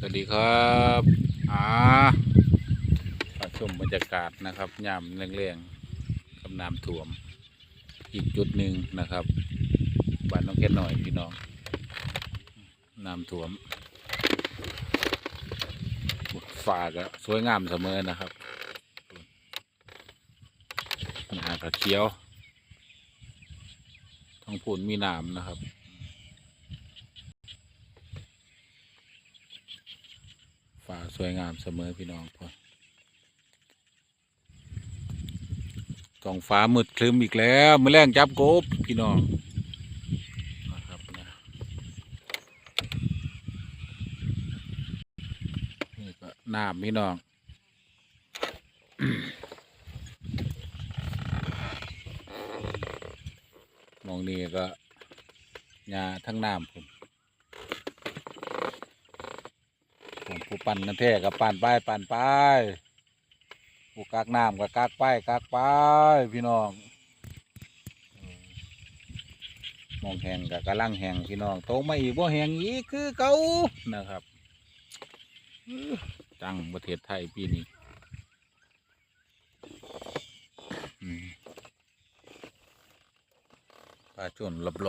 สวัสดีครับอ่ามาชมบรรยากาศนะครับยามแรงๆกับน้ำท่วม อีกจุดหนึ่งนะครับบ้านน้องแค่หน่อยพี่น้องน้ำท่วมฝาก็สวยงามเสมอนะครับหน้ากระเขียวทั้งพูนมีน้ำนะครับ ฟ้าสวยงามเสมอพี่น้องพ่อท้องฟ้ามืดคลึ้มอีกแล้วมือแรงจับกบพี่น้องนะครับนะนี่ก็น้ำพี่น้องมองนี่ก็หญ้าทั้งน้ำผม ผู้ปั่นกันแท้กับปั่นไปปั่นไปผู้กากน้ำกับกากไปกากไปพี่น้องมองแหงกับกำลังแหงพี่น้องโตมาอีกบ่แหงอีกคือเก่านะครับจังประเทศไทยปีนี้ปลาชนหลบ